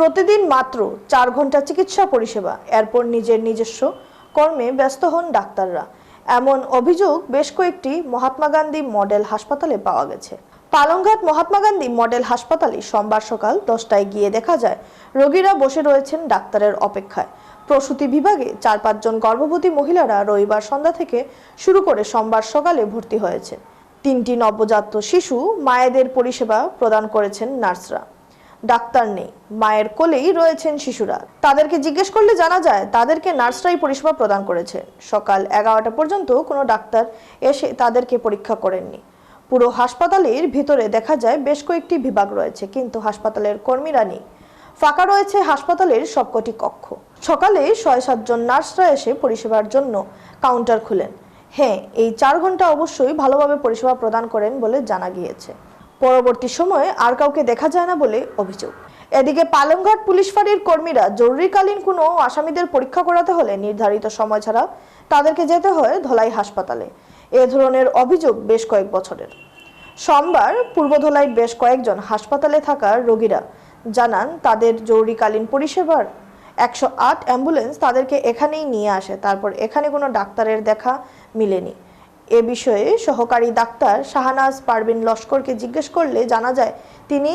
প্রতিদিন মাত্র চার ঘণ্টা চিকিৎসা পরিষেবা, এরপর নিজের নিজস্ব কর্মে ব্যস্ত হন ডাক্তাররা। এমন অভিযোগ বেশ কয়েকটি মহাত্মা গান্ধী মডেল হাসপাতালে পাওয়া গেছে। পালংঘাট মহাত্মা গান্ধী মডেল হাসপাতালে সোমবার সকাল দশটায় গিয়ে দেখা যায়, রোগীরা বসে রয়েছেন ডাক্তারের অপেক্ষায়। প্রসূতি বিভাগে চার পাঁচজন গর্ভবতী মহিলারা রবিবার সন্ধ্যা থেকে শুরু করে সোমবার সকালে ভর্তি হয়েছে। তিনটি নবজাত শিশু মায়েদের পরিষেবা প্রদান করেছেন নার্সরা। ডাক্তার নেই। মায়ের কোলেই রয়েছেন শিশুরা। তাদেরকে জিজ্ঞেস করলে জানা যায়, তাদেরকে নার্সরাই পরিষেবা প্রদান করেছে। সকাল এগারোটা পর্যন্ত কোনো ডাক্তার এসে তাদেরকে পরীক্ষা করেননি। পুরো হাসপাতালের ভিতরে দেখা যায়, বেশ কয়েকটি বিভাগ রয়েছে, কিন্তু হাসপাতালের কর্মীরা নেই। ফাঁকা রয়েছে হাসপাতালের সবকটি কক্ষ। সকালে ছয় সাতজন নার্সরা এসে পরিষেবার জন্য কাউন্টার খুলেন। হ্যাঁ এই চার ঘণ্টা অবশ্যই ভালোভাবে পরিষেবা প্রদান করেন বলে জানা গিয়েছে। পরবর্তী সময়ে আর কাউকে দেখা যায় না বলে অভিযোগ। এদিকে পালংঘাট পুলিশ ফাঁড়ির কর্মীরা জরুরিকালীন কোনো আসামিদের পরীক্ষা করাতে হলে নির্ধারিত সময় ছাড়া তাদেরকে যেতে হয় ধলাই হাসপাতালে। এ ধরনের অভিযোগ বেশ কয়েক বছরের। সোমবার পূর্ব পূর্বধলায় বেশ কয়েকজন হাসপাতালে থাকা রোগীরা জানান, তাদের জরুরিকালীন পরিষেবার একশো আট অ্যাম্বুলেন্স তাদেরকে এখানেই নিয়ে আসে, তারপর এখানে কোনো ডাক্তারের দেখা মিলেনি। এ বিষয়ে সহকারী ডাক্তার শাহানাজ পারভিন লস্করকে জিজ্ঞেস করলে জানা যায়, তিনি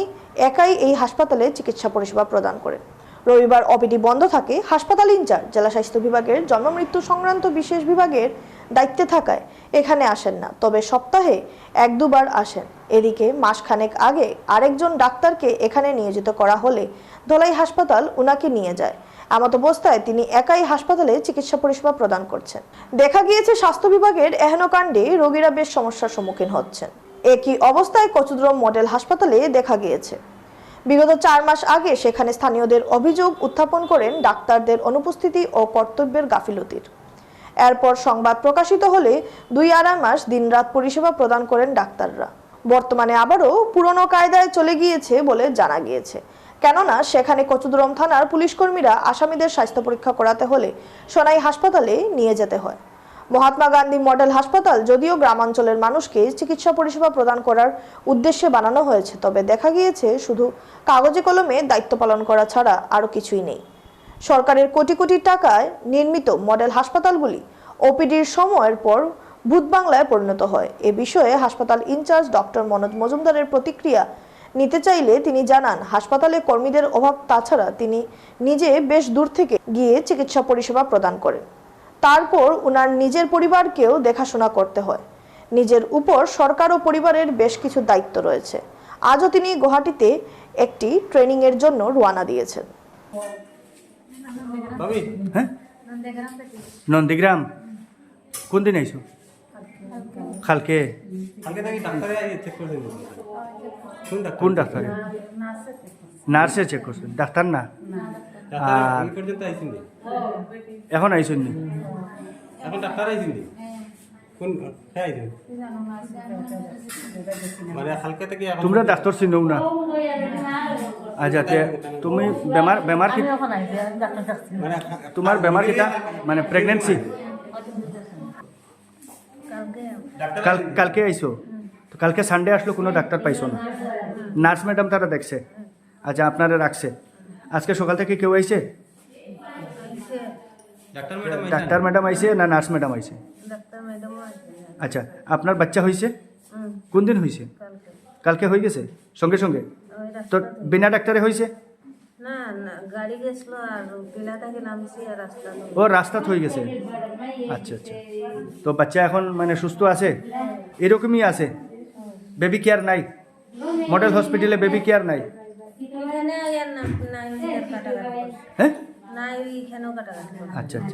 একাই এই হাসপাতালে চিকিৎসা পরিষেবা প্রদান করেন। রবিবার অপিডি বন্ধ থাকে হাসপাতাল ইনচার্জ, জেলা স্বাস্থ্য বিভাগের জন্মমৃত্যু সংক্রান্ত বিশেষ বিভাগের দায়িত্বে থাকায় এখানে আসেন না। তবে সপ্তাহে এক দুবার আসেন। এদিকে মাসখানেক আগে আরেকজন ডাক্তারকে এখানে নিয়োজিত করা হলে ধলাই হাসপাতাল উনাকে নিয়ে যায়। এমত অবস্থায় তিনি একাই হাসপাতালে চিকিৎসা পরিষেবা প্রদান করছেন। দেখা গিয়েছে স্বাস্থ্য বিভাগের এহেন কাণ্ডে রোগীরা বেশ সমস্যার সম্মুখীন হচ্ছেন। একই অবস্থায় কচুদ্রম মডেল হাসপাতালে দেখা গিয়েছে। বিগত চার মাস আগে সেখানে স্থানীয়দের অভিযোগ উত্থাপন করেন ডাক্তারদের অনুপস্থিতি ও কর্তব্যের গাফিলতির। এরপর সংবাদ প্রকাশিত হলে দুই আড়াই মাস দিনরাত পরিষেবা প্রদান করেন ডাক্তাররা। বর্তমানে আবারও পুরনো কায়দায় চলে গিয়েছে বলে জানা গিয়েছে। কেননা সেখানে কচুদরম থানার পুলিশ কর্মীরা আসামিদের স্বাস্থ্য পরীক্ষা করাতে হলে সোনাই হাসপাতালে নিয়ে যেতে হয়। মহাত্মা গান্ধী মডেল হাসপাতাল যদিও গ্রামাঞ্চলের মানুষকে চিকিৎসা পরিষেবা প্রদান করার উদ্দেশ্যে বানানো হয়েছে, তবে দেখা গিয়েছে শুধু কাগজে কলমে দায়িত্ব পালন করা ছাড়া আরও কিছুই নেই। সরকারের কোটি কোটি টাকায় নির্মিত মডেল হাসপাতালগুলি ওপিডির সময়ের পর ভূত বাংলায় পরিণত হয়। এ বিষয়ে হাসপাতাল ইনচার্জ ডক্টর মনোজ মজুমদারের প্রতিক্রিয়া নিতে চাইলে তিনি জানান, হাসপাতালে কর্মীদের অভাব, তাছাড়া তিনি নিজে বেশ দূর থেকে গিয়ে চিকিৎসা পরিষেবা প্রদান করেন। তারপর ওনার নিজের পরিবারকেও দেখাশোনা করতে হয়। নিজের উপর সরকার ও পরিবারের বেশ কিছু দায়িত্ব রয়েছে। আজও তিনি গুয়াহাটিতে একটি ট্রেনিংয়ের জন্য রওনা দিয়েছেন। হ্যাঁ? নন্দীগ্রাম। কোন দিন আইছো? কালকে। কোন ডাক্তার? নার্সে চেক করছেন ডাক্তার না? আর- এখন আইসেন এখন ডাক্তার আইছেন নি? কোন মানে তোমরা ডাক্তার চিনও না। আচ্ছা তে তুমি বেমার বেমার কি মানে তোমার বেমার কিটা মানে প্রেগনেন্সি কাল কালকে আইছো তো কালকে সানডে আসলো কোনো ডাক্তার পাইছো না। নার্স ম্যাডাম তারা দেখছে। আচ্ছা আপনারা রাখছে। আজকে সকাল থেকে কেউ আইছে ডাক্তার ম্যাডাম আইছে না নার্স ম্যাডাম আইছে ডাক্তার আচ্ছা আপনার বাচ্চা হয়েছে কোন দিন হয়েছে কালকে কালকে হয়ে গেছে সঙ্গে সঙ্গে তো বিনা ডাক্তারে হয়েছে না না গাড়ি গেছিল আর পিলা থেকে নামছি আর রাস্তা ও হয়ে গেছে আচ্ছা আচ্ছা তো বাচ্চা এখন মানে সুস্থ আছে এরকমই আছে বেবি কেয়ার নাই মডেল হসপিটালে বেবি কেয়ার নাই আর না নাই কাটাকাটি হ্যাঁ নাই এখানেও কাটাকাটি আচ্ছা আচ্ছা